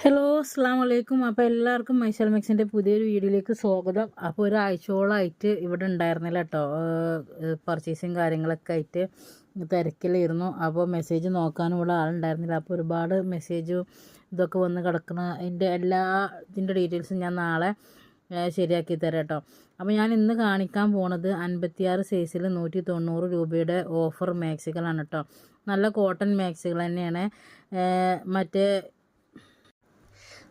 Hello അസ്സാം വലൈക്കും അപ്പോൾ എല്ലാവർക്കും മൈസൽ മെക്സിന്റെ പുതിയൊരു വീഡിയോയിലേക്ക് സ്വാഗതം. അപ്പോൾ ഒരാഴ്ചയോളമായിട്ട് ഇവിടെ ഉണ്ടായിരുന്നില്ല കേട്ടോ പർച്ചേസും കാര്യങ്ങളൊക്കെ ആയിട്ട് തിരക്കിലായിരുന്നു. അപ്പോൾ മെസ്സേജ് നോക്കാനും ഇവിടെ ആളുണ്ടായിരുന്നില്ല. അപ്പോൾ ഒരുപാട് മെസ്സേജും ഇതൊക്കെ വന്ന് കിടക്കുന്ന അതിന്റെ എല്ലാ ഇതിന്റെ ഡീറ്റെയിൽസും ഞാൻ നാളെ ശരിയാക്കി തരാം കേട്ടോ അപ്പോൾ ഞാൻ ഇന്ന് കാണിക്കാൻ പോണത് അൻപത്തിയാറ് സൈസിൽ നൂറ്റി തൊണ്ണൂറ് രൂപയുടെ ഓഫർ മാക്സികളാണ് കേട്ടോ നല്ല കോട്ടൺ മാക്സികൾ തന്നെയാണ്. മറ്റേ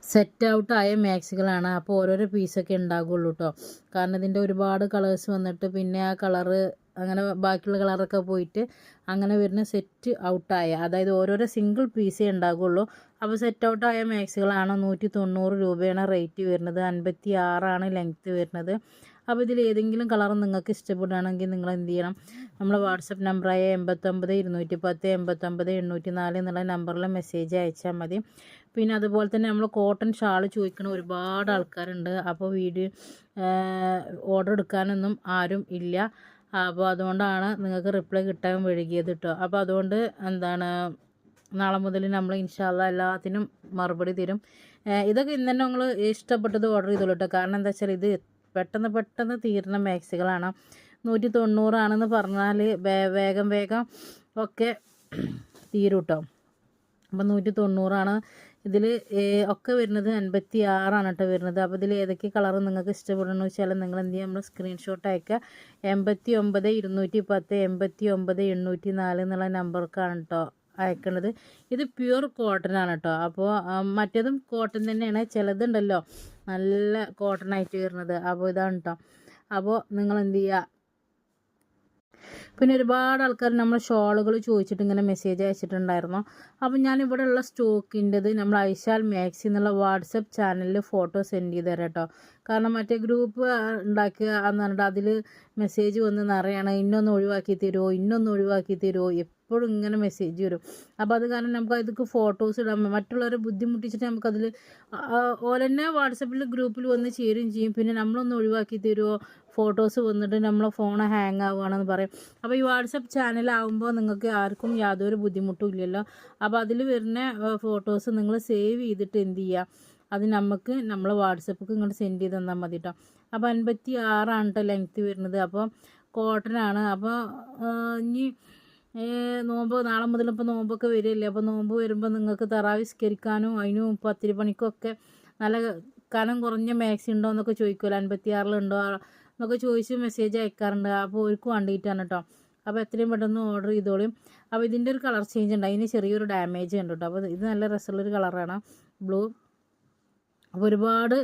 സെറ്റ് ഔട്ട് ആയ മാക്സികളാണ് അപ്പോൾ ഓരോരോ പീസൊക്കെ ഉണ്ടാകുള്ളൂ കേട്ടോ കാരണം ഇതിന്റെ ഒരുപാട് കളേഴ്സ് വന്നിട്ട് പിന്നെ ആ കളറ് അങ്ങനെ ബാക്കിയുള്ള കളറൊക്കെ പോയിട്ട് അങ്ങനെ വരുന്ന സെറ്റ് ഔട്ടായ അതായത് ഓരോരോ സിംഗിൾ പീസേ ഉണ്ടാകുള്ളൂ അപ്പോൾ സെറ്റ് ഔട്ടായ മാക്സികളാണ് നൂറ്റി തൊണ്ണൂറ് രൂപയാണ് റേറ്റ് വരുന്നത്. അൻപത്തി ആറാണ് ലെങ്ത്ത് വരുന്നത്. അപ്പോൾ ഇതിൽ ഏതെങ്കിലും കളർ നിങ്ങൾക്ക് ഇഷ്ടപ്പെടുകയാണെങ്കിൽ നിങ്ങൾ എന്ത് ചെയ്യണം? നമ്മളെ വാട്സപ്പ് നമ്പറായ എൺപത്തൊമ്പത് ഇരുന്നൂറ്റി പത്ത് എൺപത്തൊമ്പത് എണ്ണൂറ്റി നാല് എന്നുള്ള നമ്പറിൽ മെസ്സേജ് അയച്ചാൽ മതി. പിന്നെ അതുപോലെ തന്നെ നമ്മൾ കോട്ടൺ ഷാൾ ചോദിക്കുന്ന ഒരുപാട് ആൾക്കാരുണ്ട്. അപ്പോൾ വീഡിയോ ഓർഡർ എടുക്കാനൊന്നും ആരും ഇല്ല. അപ്പോൾ അതുകൊണ്ടാണ് നിങ്ങൾക്ക് റിപ്ലൈ കിട്ടാൻ വൈകിയത് കേട്ടോ അപ്പോൾ അതുകൊണ്ട് എന്താണ് നാളെ മുതൽ നമ്മൾ ഇൻഷാല്ല എല്ലാത്തിനും മറുപടി തരും. ഇതൊക്കെ ഇന്ന് തന്നെ നിങ്ങൾ ഇഷ്ടപ്പെട്ടത് ഓർഡർ ചെയ്തോളൂ കേട്ടോ കാരണം എന്താ വെച്ചാൽ ഇത് പെട്ടെന്ന് പെട്ടെന്ന് തീരുന്ന മാക്സികളാണ്. നൂറ്റി തൊണ്ണൂറാണെന്ന് പറഞ്ഞാൽ വേഗം വേഗം ഒക്കെ തീരൂട്ടോ അപ്പം നൂറ്റി തൊണ്ണൂറാണ് ഇതിൽ ഒക്കെ വരുന്നത് അൻപത്തി ആറാണ് കേട്ടോ വരുന്നത്. അപ്പോൾ ഇതിൽ ഏതൊക്കെ കളർ നിങ്ങൾക്ക് ഇഷ്ടപ്പെടണമെന്ന് വെച്ചാൽ നിങ്ങൾ എന്ത് ചെയ്യുക നമ്മൾ സ്ക്രീൻഷോട്ട് അയക്കുക. എൺപത്തി ഒമ്പത് ഇരുന്നൂറ്റി പത്ത് എൺപത്തി ഒമ്പത് എണ്ണൂറ്റി നാല് എന്നുള്ള നമ്പർക്കാണ് കേട്ടോ അയക്കുന്നത് ഇത് പ്യുർ കോട്ടൺ ആണ് കേട്ടോ അപ്പോൾ മറ്റേതും കോട്ടൺ തന്നെയാണ്. ചിലതുണ്ടല്ലോ. നല്ല കോട്ടൺ ആയിട്ട് വരുന്നത്. അപ്പോൾ ഇതാണ് കേട്ടോ അപ്പോൾ നിങ്ങൾ എന്ത് ചെയ്യുക? പിന്നെ ഒരുപാട് ആൾക്കാർ നമ്മൾ ഷോളുകൾ ചോദിച്ചിട്ട് ഇങ്ങനെ മെസ്സേജ് അയച്ചിട്ടുണ്ടായിരുന്നു. അപ്പം ഞാൻ ഇവിടെ ഉള്ള സ്റ്റോക്കിന്റെത് നമ്മൾ ഐശാൽ മാക്സി എന്നുള്ള വാട്സപ്പ് ചാനലിൽ ഫോട്ടോ സെൻഡ് ചെയ്ത് തരാം കേട്ടോ കാരണം മറ്റേ ഗ്രൂപ്പ് ഉണ്ടാക്കുക എന്ന് പറഞ്ഞിട്ട് അതിൽ മെസ്സേജ് വന്ന് നിറയണം. ഇന്നൊന്ന് ഒഴിവാക്കി തരുമോ ഇന്നൊന്ന് ഒഴിവാക്കി തരുമോ എപ്പോഴും ഇങ്ങനെ മെസ്സേജ് വരും. അപ്പോൾ അത് കാരണം നമുക്ക് ഇതൊക്കെ ഫോട്ടോസ് ഇടാൻ മറ്റുള്ളവരെ ബുദ്ധിമുട്ടിച്ചിട്ട് നമുക്കതിൽ ഓലെന്നെ വാട്സപ്പിൽ ഗ്രൂപ്പിൽ വന്ന് ചേരുകയും ചെയ്യും. പിന്നെ നമ്മളൊന്ന് ഒഴിവാക്കി തരുമോ ഫോട്ടോസ് വന്നിട്ട് നമ്മളെ ഫോൺ ഹാങ് ആവുകയാണെന്ന് പറയും. അപ്പോൾ ഈ വാട്സപ്പ് ചാനലാകുമ്പോൾ നിങ്ങൾക്ക് ആർക്കും യാതൊരു ബുദ്ധിമുട്ടും ഇല്ലല്ലോ. അപ്പോൾ അതിൽ വരുന്ന ഫോട്ടോസ് നിങ്ങൾ സേവ് ചെയ്തിട്ട് എന്ത് ചെയ്യുക അത് നമുക്ക് നമ്മളെ വാട്സപ്പിൽ ഇങ്ങോട്ട് സെൻഡ് ചെയ്ത് തന്നാൽ മതി കേട്ടോ അപ്പോൾ അൻപത്തി ആറാണ് കേട്ടോ ലെങ്ത്ത് വരുന്നത് അപ്പോൾ കോട്ടനാണ് അപ്പോൾ ഇനി നോമ്പ് നാളെ മുതൽ ഇപ്പോൾ നോമ്പൊക്കെ വരികയല്ലേ. അപ്പോൾ നോമ്പ് വരുമ്പോൾ നിങ്ങൾക്ക് തറാവിസ്കരിക്കാനും അതിനും പത്തിരി പണിക്കൊക്കെ നല്ല കനം കുറഞ്ഞ മാക്സി ഉണ്ടോ എന്നൊക്കെ ചോദിക്കുമല്ലോ അൻപത്തിയാറിലുണ്ടോ എന്നൊക്കെ ചോദിച്ച് മെസ്സേജ് അയക്കാറുണ്ട്. അപ്പോൾ ഒരുക്ക് വേണ്ടിയിട്ടാണ് കേട്ടോ അപ്പോൾ എത്രയും പെട്ടെന്ന് ഓർഡർ ചെയ്തോളും. അപ്പോൾ ഇതിന്റെ ഒരു കളർ ചേഞ്ച് ഉണ്ട്. അതിന് ചെറിയൊരു ഡാമേജ് ഉണ്ട് കേട്ടോ അപ്പോൾ ഇത് നല്ല രസമുള്ളൊരു കളറാണ് ബ്ലൂ അപ്പോൾ ഒരുപാട്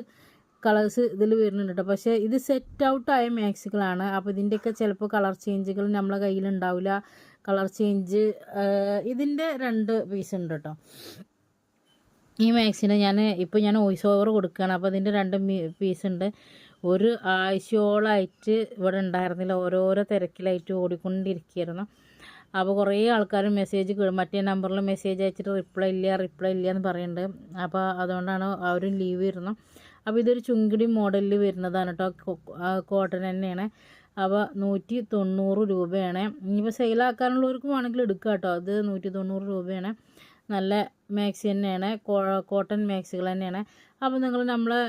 കളേഴ്സ് ഇതിൽ വരുന്നുണ്ട് കേട്ടോ പക്ഷേ ഇത് സെറ്റ് ഔട്ടായ മാക്സികളാണ് അപ്പോൾ ഇതിന്റെയൊക്കെ ചിലപ്പോൾ കളർ ചേഞ്ചുകൾ നമ്മളെ കയ്യിലുണ്ടാവില്ല കളർ ചേഞ്ച് ഇതിന്റെ രണ്ട് പീസ് ഉണ്ട് കേട്ടോ ഈ മാക്സിന് ഞാൻ ഇപ്പോൾ ഞാൻ വോയിസ് ഓവർ കൊടുക്കുകയാണ് അപ്പോൾ അതിന്റെ രണ്ട് പീസ് ഉണ്ട്. ഒരു ആഴ്ചയോളമായിട്ട് ഇവിടെ ഉണ്ടായിരുന്നില്ല. ഓരോരോ തിരക്കിലായിട്ട് ഓടിക്കൊണ്ടിരിക്കുകയായിരുന്നു. അപ്പോൾ കുറേ ആൾക്കാർ മെസ്സേജ് മറ്റേ നമ്പറിൽ മെസ്സേജ് അയച്ചിട്ട് റിപ്ലൈ ഇല്ല റിപ്ലൈ ഇല്ല എന്ന് പറയുന്നുണ്ട് അപ്പോൾ അതുകൊണ്ടാണ് അവരും ലീവ് വരുന്നത്. അപ്പോൾ ഇതൊരു ചുങ്കിടി മോഡലിൽ വരുന്നതാണ് കേട്ടോ കോട്ടൺ തന്നെയാണ്. അപ്പോൾ നൂറ്റി തൊണ്ണൂറ് രൂപയാണ് ഇനിയിപ്പോൾ സെയിലാക്കാനുള്ളവർക്ക് വേണമെങ്കിൽ എടുക്കുക കേട്ടോ അത് നൂറ്റി തൊണ്ണൂറ് രൂപയാണ്. നല്ല മാക്സി തന്നെയാണ്. കോട്ടൺ മാക്സികൾ തന്നെയാണ്. അപ്പോൾ നിങ്ങൾ നമ്മളെ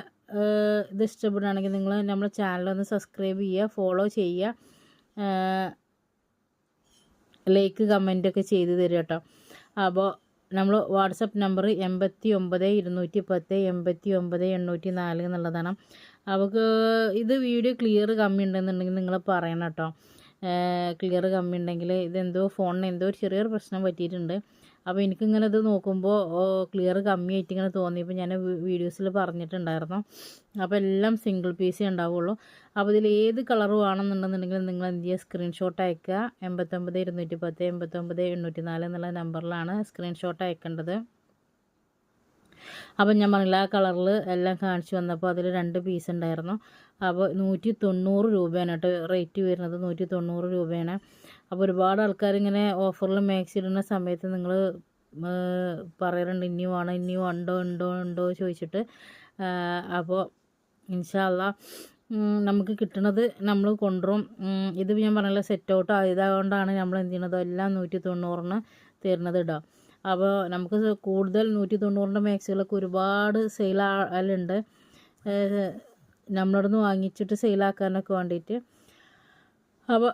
ഇത് ഇഷ്ടപ്പെടുകയാണെങ്കിൽ നിങ്ങൾ നമ്മളെ ചാനലൊന്ന് സബ്സ്ക്രൈബ് ചെയ്യുക ഫോളോ ചെയ്യുക. ലൈക്ക് കമന്റൊക്കെ ചെയ്ത് തരിക കേട്ടോ അപ്പോൾ നമ്മൾ വാട്സപ്പ് നമ്പർ എൺപത്തി ഒമ്പത് ഇരുന്നൂറ്റി പത്ത് എൺപത്തി ഒമ്പത് എണ്ണൂറ്റി നാല് എന്നുള്ളതാണ്. അവർക്ക് ഇത് വീഡിയോ ക്ലിയർ കമ്മി ഉണ്ടെന്നുണ്ടെങ്കിൽ നിങ്ങൾ പറയണം കേട്ടോ. ക്ലിയർ കമ്മി ഉണ്ടെങ്കിൽ ഇതെന്തോ ഫോണിന് എന്തോ ഒരു ചെറിയൊരു പ്രശ്നം പറ്റിയിട്ടുണ്ട്. അപ്പോൾ എനിക്കിങ്ങനെ ഇത് നോക്കുമ്പോൾ ക്ലിയർ കമ്മിയായിട്ട് ഇങ്ങനെ തോന്നിയപ്പോൾ ഞാൻ വീഡിയോസിൽ പറഞ്ഞിട്ടുണ്ടായിരുന്നു. അപ്പോൾ എല്ലാം സിംഗിൾ പീസേ ഉണ്ടാവുള്ളൂ. അപ്പോൾ ഇതിൽ ഏത് കളർ വേണമെന്നുണ്ടെന്നുണ്ടെങ്കിൽ നിങ്ങൾ എന്ത് ചെയ്യുക സ്ക്രീൻഷോട്ട് അയക്കുക. എൺപത്തൊമ്പത് ഇരുന്നൂറ്റി പത്ത് എൺപത്തൊമ്പത് എണ്ണൂറ്റി നാല് എന്നുള്ള നമ്പറിലാണ് സ്ക്രീൻഷോട്ട് അയക്കേണ്ടത്. അപ്പം ഞാൻ പറഞ്ഞില്ല ആ കളറിൽ എല്ലാം കാണിച്ചു വന്നപ്പോൾ അതിൽ രണ്ട് പീസ് ഉണ്ടായിരുന്നു. അപ്പോൾ നൂറ്റി തൊണ്ണൂറ് രൂപയാണ് കേട്ടോ റേറ്റ് വരുന്നത് നൂറ്റി തൊണ്ണൂറ് രൂപയാണ്. അപ്പോൾ ഒരുപാട് ആൾക്കാർ ഇങ്ങനെ ഓഫറിൽ മാക്സി ഇടുന്ന സമയത്ത് നിങ്ങൾ പറയാറുണ്ട് ഇനിയും ആണോ ഇനിയും ഉണ്ടോ ഉണ്ടോ ഉണ്ടോ? ചോദിച്ചിട്ട് അപ്പോൾ ഇൻഷാല്ല നമുക്ക് കിട്ടുന്നത് നമ്മൾ കൊണ്ടുവരും. ഇത് ഞാൻ പറഞ്ഞല്ലോ സെറ്റ് ഔട്ട് ആയതുകൊണ്ടാണ് നമ്മൾ എന്ത് ചെയ്യണത്? എല്ലാം നൂറ്റി തൊണ്ണൂറിന് തരുന്നത് കേട്ടോ അപ്പോൾ നമുക്ക് കൂടുതൽ നൂറ്റി തൊണ്ണൂറിന്റെ മാക്സികളൊക്കെ ഒരുപാട് സെയിലുണ്ട് നമ്മളോട് നിന്ന് വാങ്ങിച്ചിട്ട് സെയിലാക്കാനൊക്കെ വേണ്ടിയിട്ട് അപ്പോൾ